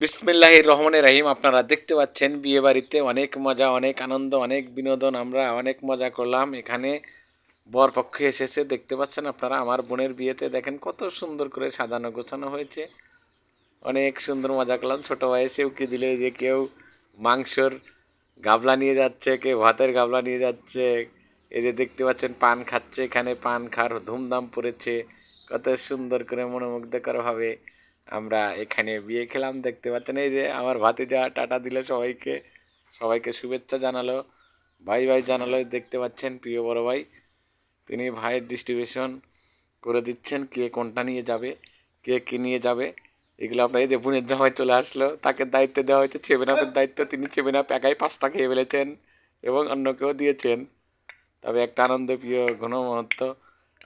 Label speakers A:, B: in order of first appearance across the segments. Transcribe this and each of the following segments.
A: বিসমিল্লাহির রহমানের রহিম। আপনারা দেখতে পাচ্ছেন বিয়ে বাড়িতে অনেক মজা, অনেক আনন্দ, অনেক বিনোদন। আমরা অনেক মজা করলাম। এখানে বর পক্ষ এসেছে। দেখতে পাচ্ছেন আপনারা, আমার বোনের বিয়েতে দেখেন কত সুন্দর করে সাজানো গোছানো হয়েছে। অনেক সুন্দর মজা করলাম। ছোটো বয়সে উকি দিলে যে কেউ মাংসর গাবলা নিয়ে যাচ্ছে, কেউ ভাতের গাবলা নিয়ে যাচ্ছে। এই যে দেখতে পাচ্ছেন, পান খাচ্ছে এখানে, পান খার ধুমধাম পড়েছে। কত সুন্দর করে মনোমুগ্ধকরভাবে আমরা এখানে বিয়ে খেলাম, দেখতে পাচ্ছেন এই যে আমার ভাতিজা টাটা দিল সবাইকে সবাইকে শুভেচ্ছা জানালো, ভাই ভাই জানালো, দেখতে পাচ্ছেন প্রিয় বড় ভাই, তিনি ভাইয়ের ডিস্ট্রিবিউশন করে দিচ্ছেন, কে কোনটা নিয়ে যাবে, কে কী নিয়ে যাবে, এগুলো আপনার এই যে বোনের জামাই চলে আসলো, তাকে দায়িত্ব দেওয়া হয়েছে সেভেন আপের দায়িত্ব তিনি আপ একাই পাঁচটা খেয়ে ফেলেছেন এবং অন্যকেও দিয়েছেন। তবে একটা আনন্দ প্রিয় ঘন মুহূর্ত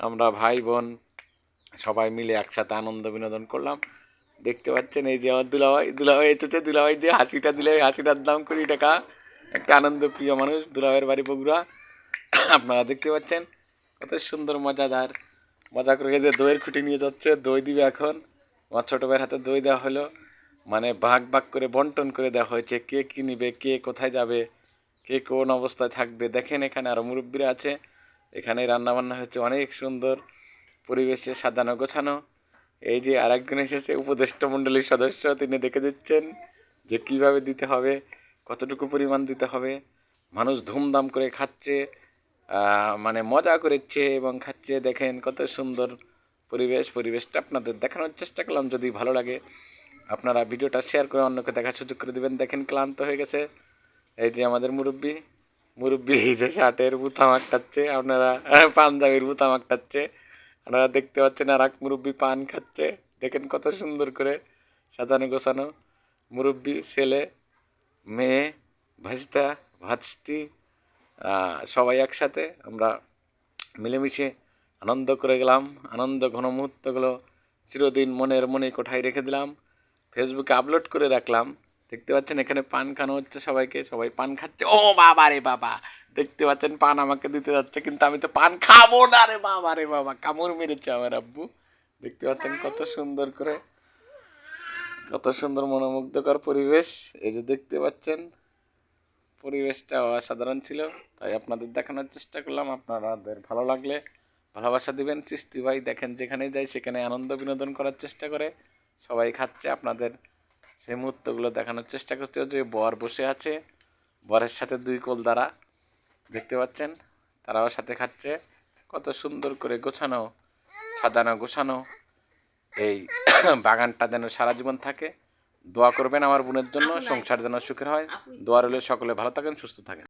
A: আমরা ভাই বোন সবাই মিলে একসাথে আনন্দ বিনোদন করলাম। দেখতে পাচ্ছেন, এই যে আমার দুলাভাই দুলাভাই এসেছে, দুলাভাই দিয়ে হাসিটা দিলে হাসিটার দাম কুড়ি টাকা। একটা আনন্দ প্রিয় মানুষ, দুলাভাইয়ের বাড়ি বগুড়া। আপনারা দেখতে পাচ্ছেন, কত সুন্দর, মজাদার। মজা করে যে দইয়ের খুঁটি নিয়ে যাচ্ছে, দই দিবে এখন। আমার ছোটো ভাইয়ের হাতে দই দেওয়া হলো। মানে ভাগ ভাগ করে, বন্টন করে দেওয়া হয়েছে, কে কী নিবে, কে কোথায় যাবে, কে কোন অবস্থায় থাকবে। দেখেন এখানে আরও মুরব্বীরা আছে। এখানে রান্নাবান্না হচ্ছে অনেক সুন্দর। পরিবেশে সাজানো গোছানো। এই যে আরেকজন এসেছে, উপদেষ্টা মণ্ডলীর সদস্য, তিনি দেখে দিচ্ছেন যে কীভাবে দিতে হবে, কতটুকু পরিমাণ দিতে হবে। মানুষ ধুমধাম করে খাচ্ছে মানে মজা করেছে এবং খাচ্ছে। দেখেন কত সুন্দর পরিবেশ, পরিবেশটা আপনাদের দেখানোর চেষ্টা করলাম। যদি ভালো লাগে, আপনারা ভিডিওটা শেয়ার করে অন্যকে দেখার সুযোগ করে দেবেন। দেখেন ক্লান্ত হয়ে গেছে। এই যে আমাদের মুরব্বী মুরব্বী এই যে শার্টের বুতাম আটকাচ্ছে আপনারা পাঞ্জাবির বুতাম আটকাচ্ছে আপনারা দেখতে পাচ্ছেন আর এক মুরব্বী পান খাচ্ছে। দেখেন কত সুন্দর করে সাজানো গোছানো। মুরব্বী ছেলে, মেয়ে ভাজতা ভাজতি সবাই একসাথে আমরা মিলেমিশে আনন্দ করে গেলাম। আনন্দ ঘন মুহূর্তগুলো চিরদিন মনের মনে কোঠায় রেখে দিলাম। ফেসবুকে আপলোড করে রাখলাম। দেখতে পাচ্ছেন এখানে পান খানো হচ্ছে সবাইকে। সবাই পান খাচ্ছে। ও বাবা রে বাবা! দেখতে পাচ্ছেন, পান আমাকে দিতে যাচ্ছে, কিন্তু আমি তো পান খাব না রে বাবা রে বাবা, কামড় মেরেছে আমার আব্বু। দেখতে পাচ্ছেন কত সুন্দর করে, কত সুন্দর মনোমুগ্ধকর পরিবেশ। এই যে দেখতে পাচ্ছেন, পরিবেশটা অসাধারণ ছিল। তাই আপনাদের দেখানোর চেষ্টা করলাম, আপনাদের ভালো লাগলে ভালোবাসা দিবেন। চিস্তি ভাই দেখেন যেখানেই যাই সেখানে আনন্দ বিনোদন করার চেষ্টা করে। সবাই খাচ্ছে, আপনাদের সেই মুহূর্তগুলো দেখানোর চেষ্টা করতে যে বর বসে আছে, বরের সাথে দুই কোল দ্বারা। দেখতে পাচ্ছেন? তারাও সাথে খাচ্ছে। কত সুন্দর করে গোছানো সাজানো গোছানো। এই বাগানটা যেন সারা জীবন থাকে। দোয়া করবেন আমার বোনের জন্য সংসার যেন সুখের হয়। দোয়া রইলে সকলে ভালো থাকেন সুস্থ থাকেন।